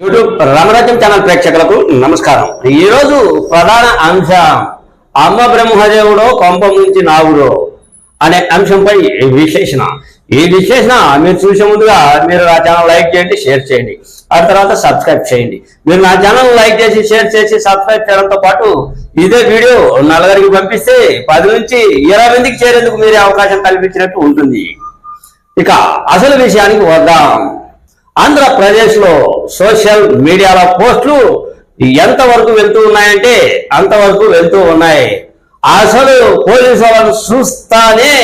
YouTube Ramarajyam channel ప్రేక్షకులకు నమస్కారం. ఈ రోజు ప్రధాన అంశం అమ్మ బ్రహ్మదేవుడో కొంపం నుంచి నావుడో అనే అంశంపై విశ్లేషణ ఈ విశ్లేషణ మీరు చూసే ముందుగా మీరు నా ఛానల్ లైక్ చేయండి షేర్ చేయండి. ఆ తర్వాత సబ్స్క్రైబ్ చేయండి. మీరు నా ఛానల్ లైక్ చేసి షేర్ చేసి సబ్స్క్రైబ్ చేయడంతో పాటు ఇదే వీడియో నలుగురికి పంపిస్తే పది నుంచి ఇరవై మందికి చేరేందుకు మీరే అవకాశం కల్పించినట్టు ఉంటుంది. ఇక అసలు విషయానికి వద్దాం. ఆంధ్రప్రదేశ్లో సోషల్ మీడియాలో పోస్టులు ఎంతవరకు వెళ్తూ ఉన్నాయంటే అంతవరకు వెళ్తూ ఉన్నాయి. అసలు పోలీసు వాళ్ళని చూస్తానే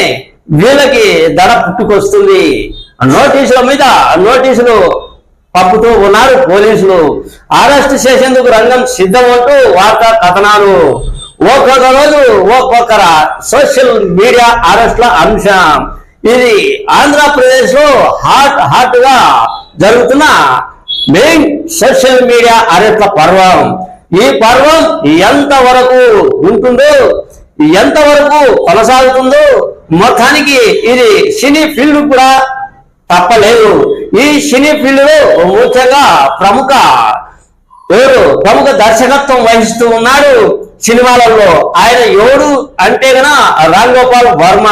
వీళ్ళకి దడ పుట్టుకొస్తుంది. నోటీసుల మీద నోటీసులు పంపుతూ ఉన్నారు పోలీసులు. అరెస్ట్ చేసేందుకు రంగం సిద్ధం అంటూ వార్తా కథనాలు. ఒక్కొక్క రోజు ఒక్కొక్కర సోషల్ మీడియా అరెస్ట్ల అంశం. ఇది ఆంధ్రప్రదేశ్లో హాట్ హాట్గా జరుగుతున్న మెయిన్ సోషల్ మీడియా అరెట్ల పర్వం. ఈ పర్వం ఎంత వరకు ఉంటుందో ఎంత వరకు కొనసాగుతుందో మొత్తానికి ఇది సినీ ఫీల్డ్ కూడా తప్పలేదు. ఈ సినీ ఫీల్డ్లో ముఖ్యంగా ప్రముఖ ఎవరు? ప్రముఖ దర్శకత్వం వహిస్తూ ఉన్నాడు. సినిమాలలో ఆయన ఎవడు అంటే గన రామ్ గోపాల్ వర్మ.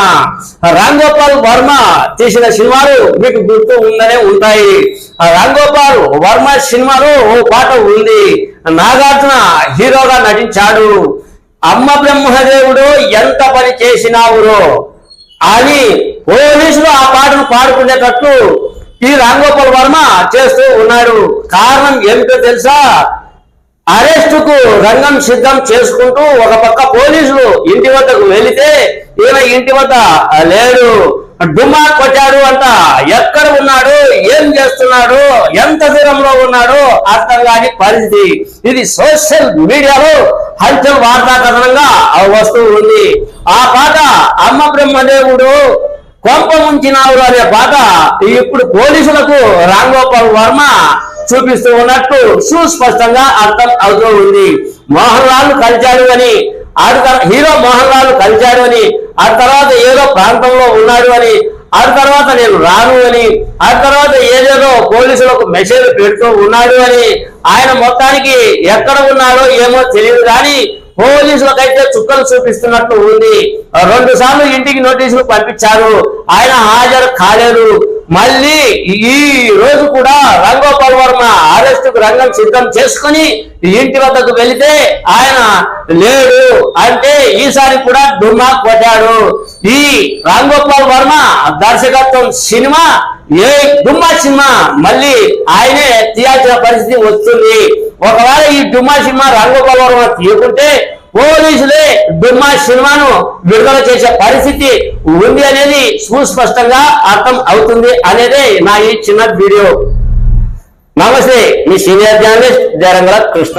రామ్ గోపాల్ వర్మ తీసిన సినిమాలు మీకు గుర్తు ఉందనే ఉంటాయి. ఆ రామ్ గోపాల్ వర్మ సినిమాలో ఓ పాట ఉంది. నాగార్జున హీరోగా నటించాడు. అమ్మ బ్రహ్మదేవుడు ఎంత పని చేసినావురో అని పోలీసులు ఆ పాటను పాడుకునేటట్లు ఈ రామ్ గోపాల్ వర్మ చేస్తూ ఉన్నాడు. కారణం ఏమిటో తెలుసా? అరెస్టుకు రంగం సిద్ధం చేసుకుంటూ ఒక పక్క పోలీసులు ఇంటి వద్దకు వెళితే ఈయన ఇంటి వద్ద లేడు. డుమ్మా కొట్టాడు అంట. ఎక్కడ ఉన్నాడు? ఏం చేస్తున్నాడు? ఎంత దూరంలో ఉన్నాడు? అర్థం కాని పరిస్థితి. ఇది సోషల్ మీడియాలో హల్చల్ వార్తా కథనంగా వస్తూ ఉంది. ఆ పాట అమ్మ బ్రహ్మదేవుడు కొంప ముంచినారు అనే పాట ఇప్పుడు పోలీసులకు రాంగోపాల్ వర్మ చూపిస్తూ ఉన్నట్టు సుస్పష్టంగా అర్థం అవుతూ ఉంది. మోహన్ లాల్ కలిచాడు అని ఆ హీరో మోహన్ లాల్ కలిచాడు అని ఆ తర్వాత ఏదో ప్రాంతంలో ఉన్నాడు అని ఆ తర్వాత నేను రాను అని ఆ తర్వాత ఏదేదో పోలీసులకు మెసేజ్ పెడుతూ ఉన్నాడు అని ఆయన మొత్తానికి ఎక్కడ ఉన్నాడో ఏమో తెలియదు కానీ పోలీసులకైతే చుక్కలు చూపిస్తున్నట్టు ఉంది. రెండు సార్లు ఇంటికి నోటీసులు పంపించారు. ఆయన హాజరు కాలేదు. మళ్ళీ ఈ రోజు కూడా రంగోపాల్ వర్మ అరెస్ట్కు రంగం సిద్ధం చేసుకుని ఇంటి వద్దకు వెళితే ఆయన లేడు అంటే ఈసారి కూడా డుమ్మా కొట్టాడు. ఈ రాంగోపాల్ వర్మ దర్శకత్వం సినిమా ఏ డుమ్మా సినిమా మళ్ళీ ఆయనే తీయాల్సిన పరిస్థితి వస్తుంది. ఒకవేళ ఈ డుమ్మా సినిమా రాంగోపాల్ వర్మ తీయకుంటే పోలీసులే దుమ్మా సినిమాను విడుదల చేసే పరిస్థితి ఉంది అనేది సుస్పష్టంగా అర్థం అవుతుంది అనేదే నా ఈ చిన్న వీడియో. నమస్తే మీ సీనియర్ జర్నలిస్ట్ జరంగల కృష్ణ.